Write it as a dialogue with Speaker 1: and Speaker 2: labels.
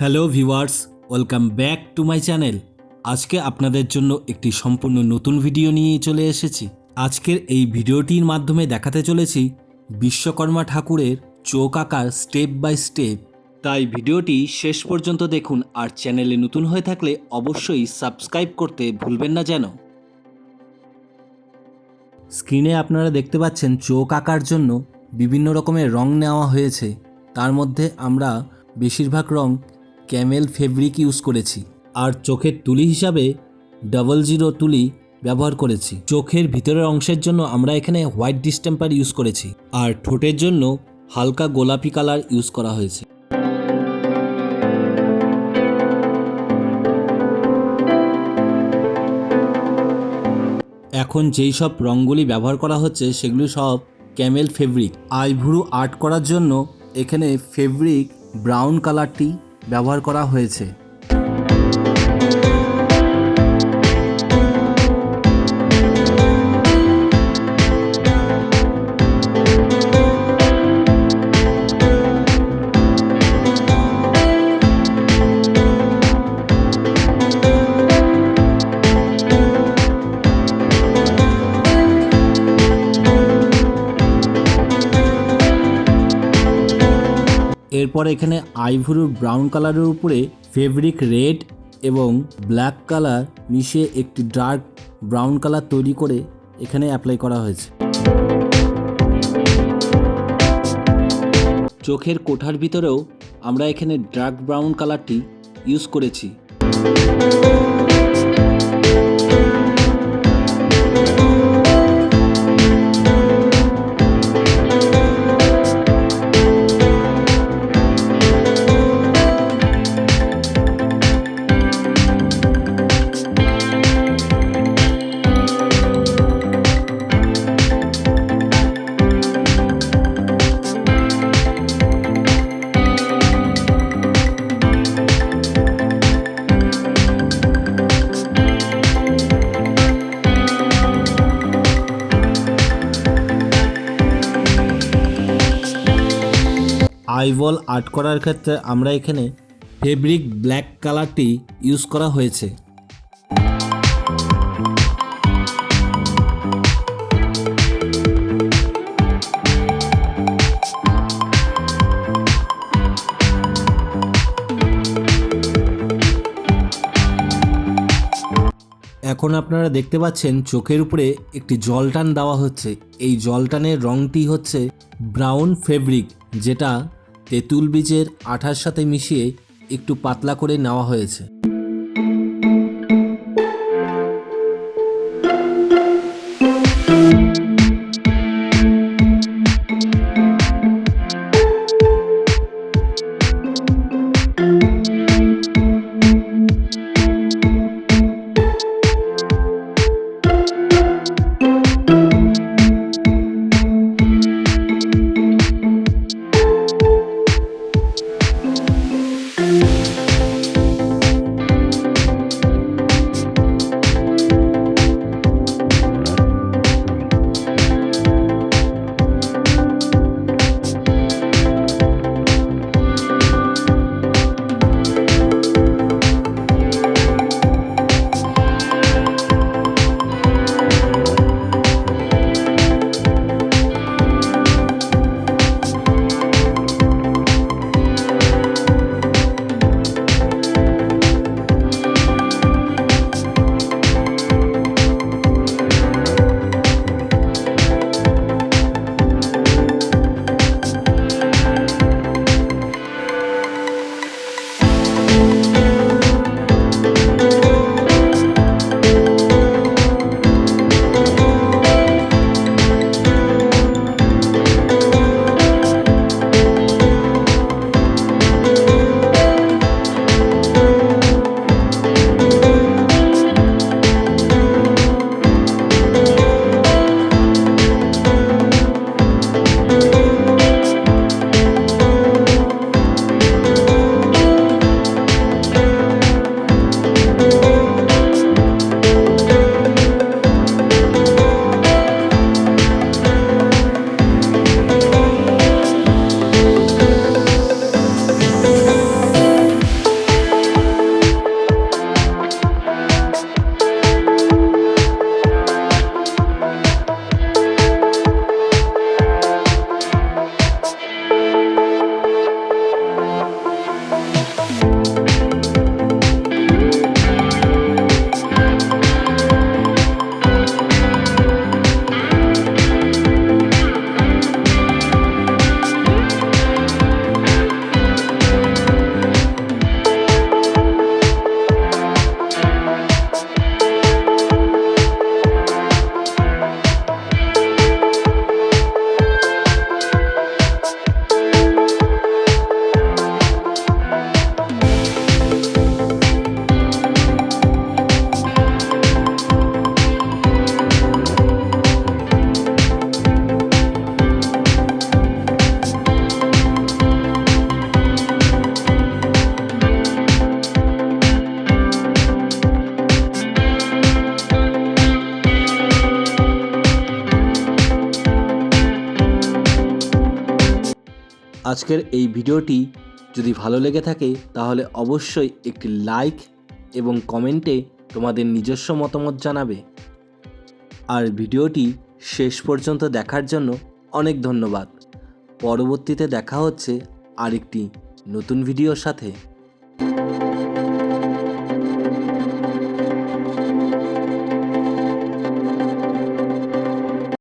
Speaker 1: Hello viewers, welcome back to my channel. আজকে আপনাদের জন্য একটি সম্পূর্ণ নতুন ভিডিও নিয়ে চলে এসেছি। আজকের এই ভিডিওটির মাধ্যমে দেখাতে চলেছি বিশ্বকর্মা ঠাকুরের চোখ আঁকার স্টেপ বাই স্টেপ। তাই ভিডিওটি শেষ পর্যন্ত দেখুন আর চ্যানেলে নতুন হয়ে থাকলে অবশ্যই সাবস্ক্রাইব করতে ভুলবেন না যেন। স্ক্রিনে আপনারা দেখতে পাচ্ছেন চোখ আঁকার জন্য বিভিন্ন রকমের রং নেওয়া হয়েছে। তার মধ্যে আমরা বেশিরভাগ রং ক্যামেল ফেব্রিক ইউজ করেছি। আর চোখের তুলি হিসাবে ডাবল জিরো তুলি ব্যবহার করেছি। চোখের ভিতরের অংশের জন্য আমরা এখানে হোয়াইট ডিস্টেম্পার ইউজ করেছি। আর ঠোঁটের জন্য হালকা গোলাপি কালার ইউজ করা হয়েছে। এখন যেই সব রঙগুলি ব্যবহার করা হচ্ছে সেগুলি সব ক্যামেল ফেব্রিক। আইভুরু আর্ট করার জন্য এখানে ফেব্রিক ব্রাউন কালারটি ব্যবহার করা হয়েছে। এরপর এখানে আইভুরু ব্রাউন কালারের উপরে ফেব্রিক রেড এবং ব্ল্যাক কালার মিশিয়ে একটি ডার্ক ব্রাউন কালার তৈরি করে এখানে অ্যাপ্লাই করা হয়েছে। চোখের কোঠার ভিতরেও আমরা এখানে ডার্ক ব্রাউন কালারটি ইউজ করেছি। আইবল আর্ট করার ক্ষেত্রে আমরা এখানে ফেব্রিক ব্ল্যাক কালারটি ইউজ করা হয়েছে। এখন আপনারা দেখতে পাচ্ছেন চোখের উপরে একটি জলটান দেওয়া হচ্ছে। এই জলটানের রংটি হচ্ছে ব্রাউন ফেব্রিক, যেটা তেঁতুল বীজের আঠার সাথে মিশিয়ে একটু পাতলা করে নেওয়া হয়েছে। আজকের এই ভিডিওটি যদি ভালো লেগে থাকে, তাহলে অবশ্যই একটি লাইক এবং কমেন্টে তোমাদের নিজস্ব মতামত জানাবে। আর ভিডিওটি শেষ পর্যন্ত দেখার জন্য অনেক ধন্যবাদ। পরবর্তীতে দেখা হচ্ছে আরেকটি নতুন ভিডিওর সাথে।